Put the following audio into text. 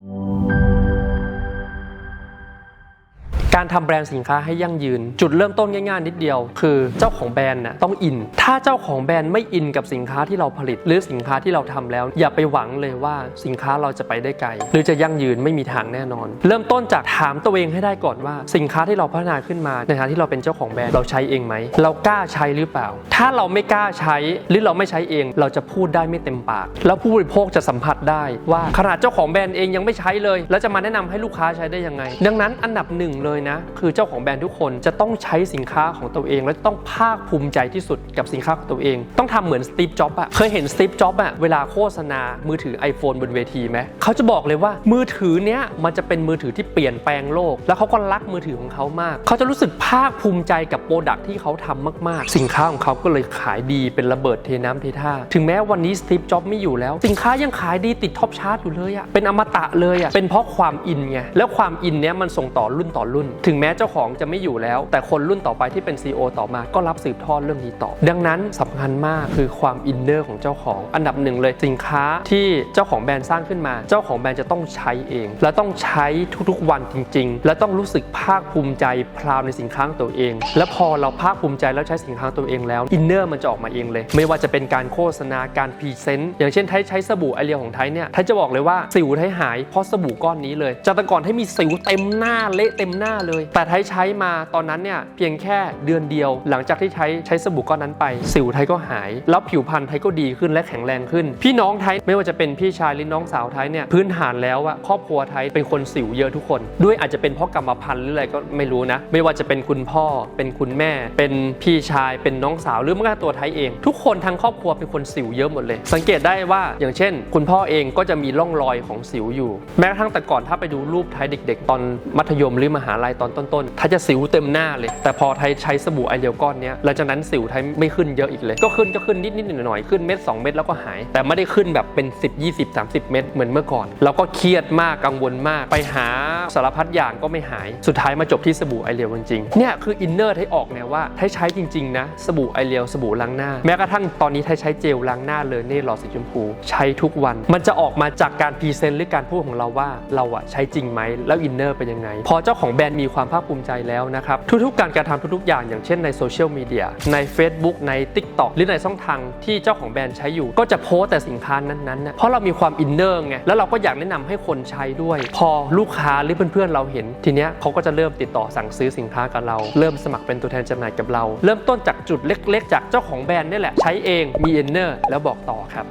Música การทำแบรนด์สินค้าให้ยั่งยืน จุดเริ่มต้นง่ายๆนิดเดียว คือเจ้าของแบรนด์น่ะต้องอิน ถ้าเจ้าของแบรนด์ไม่อินกับสินค้าที่เราผลิต หรือสินค้าที่เราทำแล้ว อย่าไปหวังเลยว่าสินค้าเราจะไปได้ไกล หรือจะยั่งยืนไม่มีทางแน่นอน เริ่มต้นจากถามตัวเองให้ได้ก่อนว่า สินค้าที่เราพัฒนาขึ้นมาในฐานะที่เราเป็นเจ้าของแบรนด์เราใช้เองไหมเรากล้าใช้หรือเปล่า ถ้าเราไม่กล้าใช้หรือเราไม่ใช้เอง เราจะพูดได้ไม่เต็มปาก แล้วผู้บริโภคจะสัมผัสได้ว่าขนาดเจ้าของแบรนด์เองยังไม่ใช้เลย แล้วจะมาแนะนำให้ลูกค้าใช้ได้ยังไง ดังนั้นอันดับหนึ่งเลยนะ คือเจ้าของแบรนด์ทุกคนจะต้องใช้สินค้าของตัวเอง และต้องภาคภูมิใจที่สุดกับสินค้าของตัวเอง ต้องทำเหมือนสตีฟจ็อบอะเคยเห็นสตีฟจ็อบอะเวลาโฆษณามือถือ iPhone บนเวทีไหมเขาจะบอกเลยว่ามือถือเนี้ยมันจะเป็นมือถือที่เปลี่ยนแปลงโลก แล้วเขาก็รักมือถือของเขามาก เขาจะรู้สึกภาคภูมิใจกับโปรดักที่เขาทำมาก ๆ สินค้าของเขาก็เลยขายดีเป็นระเบิดเทน้ำเทท่าถึงแม้วันนี้สตีฟจ็อบไม่อยู่แล้ว สินค้ายังขายดีติดท็อปชาร์ตอยู่เลยอะเป็นอมตะเลยอะเป็นเพราะความอินไงแล้วความอินเนี้ยมันส่งต่อรุ่นต่อรุ่นถึงแม้เจ้าของจะไม่อยู่แล้ว แต่คนรุ่นต่อไปที่เป็น CEO ต่อมาก็รับสืบทอดเรื่องนี้ต่อ ดังนั้นสำคัญมากคือความอินเนอร์ของเจ้าของอันดับหนึ่งเลยสินค้าที่เจ้าของแบรนด์สร้างขึ้นมา เจ้าของแบรนด์จะต้องใช้เอง และต้องใช้ทุกๆวันจริง ๆ และต้องรู้สึกภาคภูมิใจพราวในสินค้าตัวเอง และพอเราภาคภูมิใจแล้วใช้สินค้าตัวเองแล้วอินเนอร์มันจะออกมาเองเลย ไม่ว่าจะเป็นการโฆษณาการพรีเซนต์อย่างเช่นไทยใช้สบู่ไอเรียของไทยเนี่ยไทยจะบอกเลยว่าสิวไทยหายเพราะสบู่ก้อนนี้เลยจากแต่ก่อนให้มีสิวเต็มหน้าเละเต็มหน้าเลย แต่ไทยใช้มาตอนนั้นเนี่ยเพียงแค่เดือนเดียว หลังจากที่ใช้ใช้สบู่ก้อนนั้นไป สิวไทยก็หาย แล้วผิวพรรณไทยก็ดีขึ้นและแข็งแรงขึ้น พี่น้องไทยไม่ว่าจะเป็นพี่ชายหรือน้องสาวไทยเนี่ยพื้นฐานแล้วอะครอบครัวไทยเป็นคนสิวเยอะทุกคน ด้วยอาจจะเป็นเพราะกรรมพันธุ์หรืออะไรก็ไม่รู้นะ ไม่ว่าจะเป็นคุณพ่อเป็นคุณแม่ เป็นพี่ชายเป็นน้องสาวหรือแม้กระทั่งตัวไทยเอง ทุกคนทั้งครอบครัวเป็นคนสิวเยอะหมดเลย สังเกตได้ว่าอย่างเช่น คุณพ่อเองก็จะมีร่องรอยของสิวอยู่ แม้กระทั่งแต่ก่อนถ้าไปดูรูปไทยเด็ก ๆ ตอนมัธยมหรือมหาลัยตอนต้นๆไทยจะสิวเต็มหน้าเลย แต่พอไทยใช้สบู่ไอเดียวก้อนนี้หลังจากนั้นสิวไทยไม่ขึ้นเยอะอีกเลย ก็ขึ้นก็ขึ้นนิดนิดๆหน่อยๆขึ้นเม็ด2 เม็ดแล้วก็หาย แต่ไม่ได้ขึ้นแบบเป็น 10 20 30 เม็ดเหมือนเมื่อก่อนเราก็เครียดมากกังวลมาก ไปหาสารพัดอย่างก็ไม่หาย สุดท้ายมาจบที่สบู่ไอเรียวจริงๆเนี่ยคืออินเนอร์ไทยออกเนี่ยว่าไทยใช้จริงๆนะสบู่ไอเรียวสบู่ล้างหน้า แม้กระทั่งตอนนี้ไทยใช้เจลล้างหน้าเลยเน่หลอดสีชมพูใช้ทุกวัน มันจะออกมาจากการพรีเซนต์หรือการพูดของเราว่าเราอะใช้จริงไหมแล้วอินเนอร์เป็นยังไงพอเจ้าของแบรนด์มีความภาคภูมิใจแล้วนะครับ ทุกๆ การกระทำทุกๆ อย่างอย่างเช่นในโซเชียลมีเดียใน Facebook ใน TikTok หรือในช่องทางที่เจ้าของแบรนด์ใช้อยู่ ก็จะโพสแต่สินค้านั้นๆนะเพราะเรามีความอินเนอร์ไงแล้วเราก็อยากแนะนำให้คนใช้ด้วย พอลูกค้าหรือเพื่อนๆเราเห็น ทีเนี้ยเขาก็จะเริ่มติดต่อสั่งซื้อสินค้ากับเรา เริ่มสมัครเป็นตัวแทนจำหน่ายกับเรา เริ่มต้นจากจุดเล็ก ๆ จากเจ้าของแบรนด์นี่แหละใช้เองมีอินเนอร์แล้วบอกต่อครับ